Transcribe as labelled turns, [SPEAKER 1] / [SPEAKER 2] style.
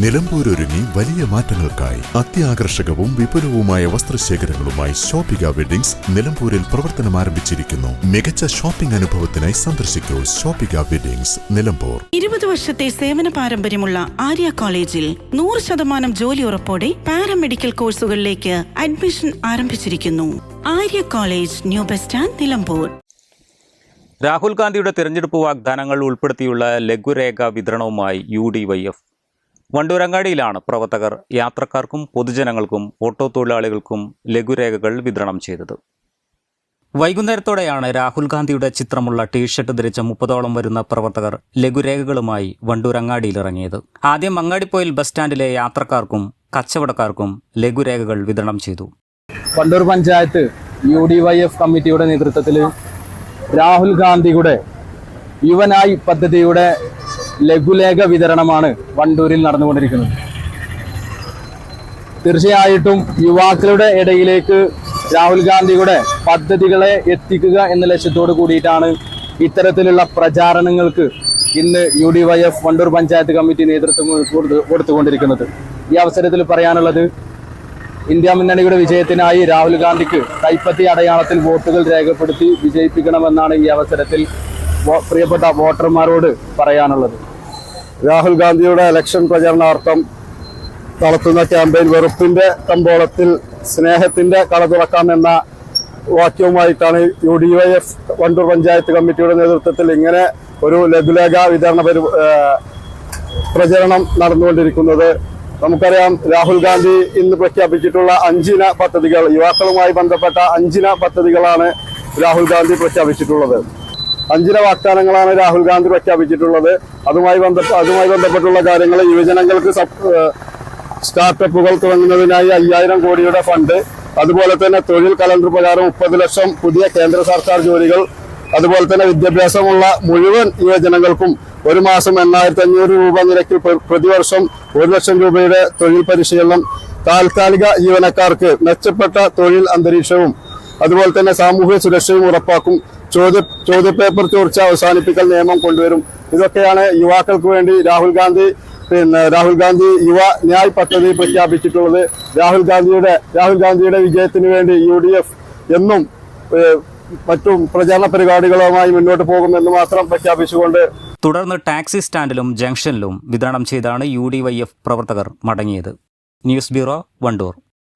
[SPEAKER 1] നിലമ്പൂരൊരുങ്ങി വലിയ മാറ്റങ്ങൾക്കായി അത്യാകർഷകവും വിപുലവുമായ വസ്ത്രശേഖരങ്ങളുമായി ഷോപ്പിക വെഡിങ്സ് നിലമ്പൂരിൽ പ്രവർത്തനം ആരംഭിച്ചിരിക്കുന്നു. മികച്ച ഷോപ്പിംഗ് അനുഭവത്തിനായി സന്ദർശിക്കൂ ഷോപ്പിക വെഡിങ്സ് നിലമ്പൂർ.
[SPEAKER 2] ഇരുപത് വർഷത്തെ സേവന പാരമ്പര്യമുള്ള ആര്യ കോളേജിൽ നൂറ് ശതമാനം ജോലി ഉറപ്പോടെ പാരാമെഡിക്കൽ കോഴ്സുകളിലേക്ക് അഡ്മിഷൻ ആരംഭിച്ചിരിക്കുന്നു. Arya college new bus stand Nilambur.
[SPEAKER 3] Rahul ഗാന്ധിയുടെ തിരഞ്ഞെടുപ്പ് വാഗ്ദാനങ്ങൾ ഉൾപ്പെടുത്തിയുള്ള ലഘുരേഖ വിതരണവുമായി യു ഡി വൈ എഫ് വണ്ടൂരങ്ങാടിയിലാണ് പ്രവർത്തകർ യാത്രക്കാർക്കും പൊതുജനങ്ങൾക്കും ഓട്ടോ തൊഴിലാളികൾക്കും ലഘുരേഖകൾ വിതരണം ചെയ്തത്. വൈകുന്നേരത്തോടെയാണ് രാഹുൽ ഗാന്ധിയുടെ ചിത്രമുള്ള ടീഷർട്ട് ധരിച്ച മുപ്പതോളം വരുന്ന പ്രവർത്തകർ ലഘുരേഖകളുമായി വണ്ടൂരങ്ങാടിയിൽ ഇറങ്ങിയത് ആദ്യം അങ്ങാടിപ്പോയിൽ ബസ് സ്റ്റാൻഡിലെ യാത്രക്കാർക്കും കച്ചവടക്കാർക്കും ലഘുരേഖകൾ വിതരണം ചെയ്തു.
[SPEAKER 4] Wandoor panchayat U D Y F കമ്മിറ്റിയുടെ നേതൃത്വത്തിൽ രാഹുൽ ഗാന്ധിയുടെ യുവനായി പദ്ധതിയുടെ ലഘുലേഖ വിതരണമാണ് വണ്ടൂരിൽ നടന്നുകൊണ്ടിരിക്കുന്നത്. തീർച്ചയായിട്ടും യുവാക്കളുടെ ഇടയിലേക്ക് രാഹുൽ ഗാന്ധിയുടെ പദ്ധതികളെ എത്തിക്കുക എന്ന ലക്ഷ്യത്തോട് കൂടിയിട്ടാണ് ഇത്തരത്തിലുള്ള പ്രചാരണങ്ങൾക്ക് ഇന്ന് U D Y F Wandoor panchayat committee നേതൃത്വം കൊടുത്തു- കൊടുത്തുകൊണ്ടിരിക്കുന്നത്. ഈ അവസരത്തിൽ പറയാനുള്ളത് ഇന്ത്യ മുന്നണിയുടെ വിജയത്തിനായി രാഹുൽ ഗാന്ധിക്ക് കൈപ്പത്തി അടയാളത്തിൽ വോട്ടുകൾ രേഖപ്പെടുത്തി വിജയിപ്പിക്കണമെന്നാണ് ഈ അവസരത്തിൽ പ്രിയപ്പെട്ട വോട്ടർമാരോട് പറയാനുള്ളത്.
[SPEAKER 5] രാഹുൽ ഗാന്ധിയുടെ ഇലക്ഷൻ പ്രചരണാർത്ഥം നടത്തുന്ന ക്യാമ്പയിൻ വെറുപ്പിന്റെ കമ്പോളത്തിൽ സ്നേഹത്തിന്റെ കള തുറക്കാം എന്ന വാക്യവുമായിട്ടാണ് U D Y F Wandoor panchayat കമ്മിറ്റിയുടെ നേതൃത്വത്തിൽ ഇങ്ങനെ ഒരു ലഘുലേഖ വിതരണ പരി പ്രചരണം നടന്നുകൊണ്ടിരിക്കുന്നത്. നമുക്കറിയാം രാഹുൽ ഗാന്ധി ഇന്ന് പ്രഖ്യാപിച്ചിട്ടുള്ള അഞ്ചിന പദ്ധതികൾ യുവാക്കളുമായി ബന്ധപ്പെട്ട അഞ്ചിന പദ്ധതികളാണ് രാഹുൽ ഗാന്ധി പ്രഖ്യാപിച്ചിട്ടുള്ളത്. അഞ്ചിന വാഗ്ദാനങ്ങളാണ് രാഹുൽ ഗാന്ധി പ്രഖ്യാപിച്ചിട്ടുള്ളത്. അതുമായി ബന്ധപ്പെട്ട അതുമായി ബന്ധപ്പെട്ടുള്ള കാര്യങ്ങൾ യുവജനങ്ങൾക്ക് സ്റ്റാർട്ടപ്പുകൾ തുടങ്ങുന്നതിനായി അയ്യായിരം കോടിയുടെ ഫണ്ട്. അതുപോലെ തന്നെ തൊഴിൽ കലണ്ടർ പ്രകാരം മുപ്പത് ലക്ഷം പുതിയ കേന്ദ്ര സർക്കാർ ജോലികൾ. അതുപോലെ തന്നെ വിദ്യാഭ്യാസമുള്ള മുഴുവൻ യുവജനങ്ങൾക്കും ഒരു മാസം എണ്ണായിരത്തി അഞ്ഞൂറ് രൂപ നിരക്കിൽ പ്ര- പ്രതിവർഷം ഒരു ലക്ഷം രൂപയുടെ തൊഴിൽ പരിശീലനം. താൽക്കാലിക ജീവനക്കാർക്ക് മെച്ചപ്പെട്ട തൊഴിൽ അന്തരീക്ഷവും അതുപോലെ തന്നെ സാമൂഹ്യ സുരക്ഷയും ഉറപ്പാക്കും. ചോദ്യ ചോദ്യപേപ്പർ ചോർച്ച അവസാനിപ്പിക്കൽ നിയമം കൊണ്ടുവരും. ഇതൊക്കെയാണ് യുവാക്കൾക്ക് വേണ്ടി രാഹുൽ ഗാന്ധി പിന്നെ രാഹുൽ ഗാന്ധി യുവ ന്യായ് പദ്ധതി പ്രഖ്യാപിച്ചിട്ടുള്ളത്. രാഹുൽ ഗാന്ധിയുടെ രാഹുൽ ഗാന്ധിയുടെ വിജയത്തിന് വേണ്ടി യു ഡി എഫ് എന്നും മറ്റും പ്രചാരണ പരിപാടികളുമായി മുന്നോട്ട് പോകുമെന്ന് മാത്രം പ്രഖ്യാപിച്ചുകൊണ്ട്
[SPEAKER 3] തുടർന്ന് ടാക്സി സ്റ്റാൻഡിലും ജംഗ്ഷനിലും വിതരണം ചെയ്താണ് യു പ്രവർത്തകർ മടങ്ങിയത്. News bureau Wandoor.